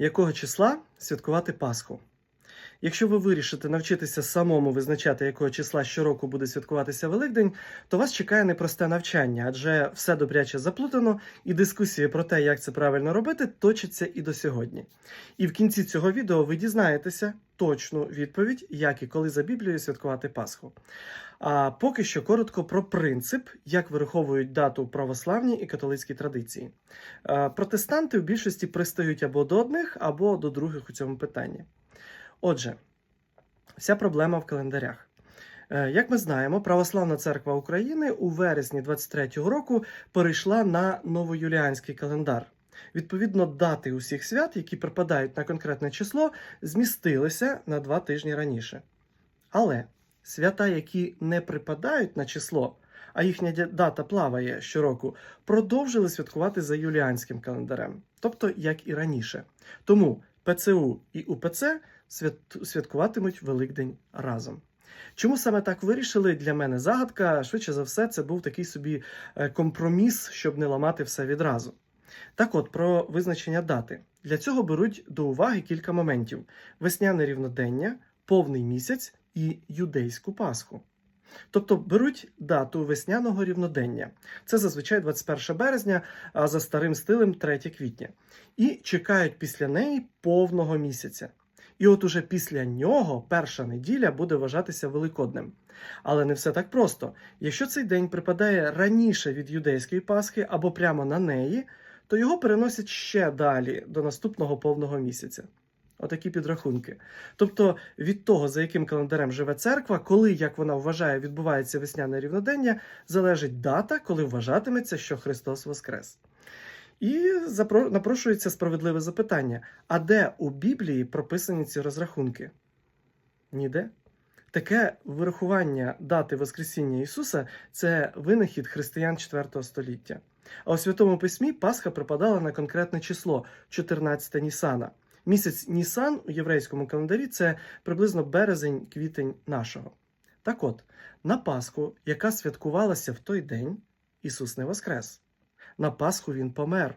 Якого числа святкувати Пасху? Якщо ви вирішите навчитися самому визначати, якого числа щороку буде святкуватися Великдень, то вас чекає непросте навчання, адже все добряче заплутано, і дискусії про те, як це правильно робити, точаться і до сьогодні. І в кінці цього відео ви дізнаєтеся точну відповідь, як і коли за Біблією святкувати Пасху. А поки що коротко про принцип, як вираховують дату в православній і католицькій традиції. Е, Протестанти в більшості пристають або до одних, або до других у цьому питанні. Отже, вся проблема в календарях. Е, Як ми знаємо, Православна церква України у вересні 23-го року перейшла на новоюліанський календар. Відповідно, дати усіх свят, які припадають на конкретне число, змістилися на два тижні раніше. Але свята, які не припадають на число, а їхня дата плаває щороку, продовжили святкувати за юліанським календарем, тобто як і раніше. Тому ПЦУ і УПЦ святкуватимуть Великдень разом. Чому саме так вирішили? Для мене загадка. Швидше за все, це був такий собі е, компроміс, щоб не ламати все відразу. Так от, про визначення дати. Для цього беруть до уваги кілька моментів: весняне рівнодення, повний місяць і юдейську Пасху. Тобто беруть дату весняного рівнодення. Це зазвичай 21 березня, а за старим стилем 3 квітня. І чекають після неї повного місяця. І от уже після нього перша неділя буде вважатися великоднем. Але не все так просто. Якщо цей день припадає раніше від юдейської Пасхи або прямо на неї, то його переносять ще далі до наступного повного місяця. Отакі підрахунки. Тобто від того, за яким календарем живе церква, коли, як вона вважає, відбувається весняне рівнодення, залежить дата, коли вважатиметься, що Христос Воскрес. І напрошується справедливе запитання: а де у Біблії прописані ці розрахунки? Ніде. Таке вирахування дати Воскресіння Ісуса це винахід християн 4 століття. А у Святому Письмі Пасха припадала на конкретне число 14 Нісана. Місяць Нісан у єврейському календарі це приблизно березень-квітень нашого. Так от, на Пасху, яка святкувалася в той день, Ісус не воскрес. На Пасху Він помер.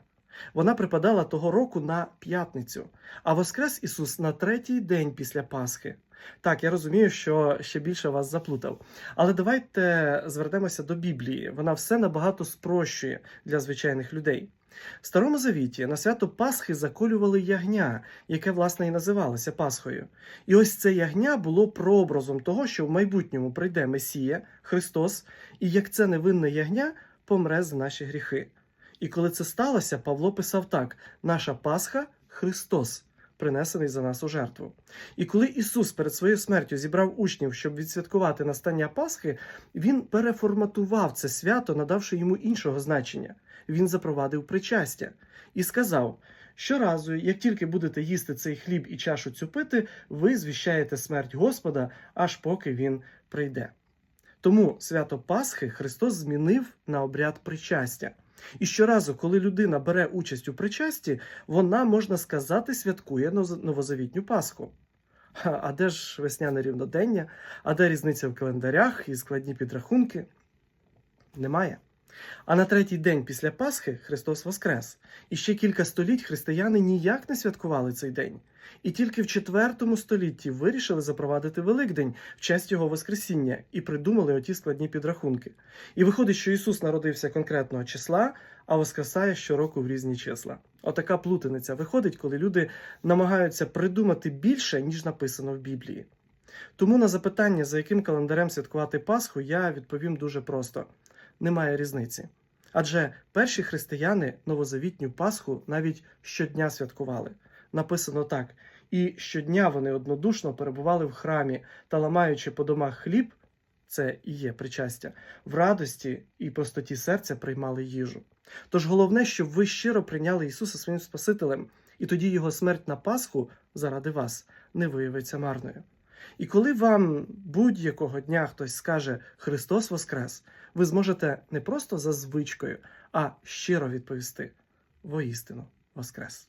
Вона припадала того року на п'ятницю, а воскрес Ісус на третій день після Пасхи. Так, я розумію, що ще більше вас заплутав. Але давайте звернемося до Біблії. Вона все набагато спрощує для звичайних людей. В Старому Завіті на свято Пасхи заколювали ягня, яке, власне, і називалося Пасхою. І ось це ягня було прообразом того, що в майбутньому прийде Месія, Христос, і як це невинне ягня помре за наші гріхи. І коли це сталося, Павло писав так: наша Пасха Христос, принесений за нас у жертву. І коли Ісус перед своєю смертю зібрав учнів, щоб відсвяткувати настання Пасхи, Він переформатував це свято, надавши йому іншого значення. Він запровадив причастя і сказав: щоразу, як тільки будете їсти цей хліб і чашу цю пити, ви звіщаєте смерть Господа, аж поки Він прийде. Тому свято Пасхи Христос змінив на обряд причастя. І щоразу, коли людина бере участь у причасті, вона, можна сказати, святкує новозавітню Пасху. А де ж весняне рівнодення, а де різниця в календарях і складні підрахунки? Немає. А на третій день після Пасхи Христос Воскрес. І ще кілька століть християни ніяк не святкували цей день. І тільки в IV столітті вирішили запровадити Великдень в честь його Воскресіння і придумали оті складні підрахунки. І виходить, що Ісус народився конкретного числа, а воскресає щороку в різні числа. Отака плутаниця виходить, коли люди намагаються придумати більше, ніж написано в Біблії. Тому на запитання, за яким календарем святкувати Пасху, я відповім дуже просто: немає різниці. Адже перші християни новозавітню Пасху навіть щодня святкували. Написано так: і щодня вони однодушно перебували в храмі та, ламаючи по домах хліб, це і є причастя, в радості і простоті серця приймали їжу. Тож головне, щоб ви щиро прийняли Ісуса своїм Спасителем, і тоді Його смерть на Пасху заради вас не виявиться марною. І коли вам будь-якого дня хтось скаже Христос Воскрес, ви зможете не просто за звичкою, а щиро відповісти: воістину Воскрес.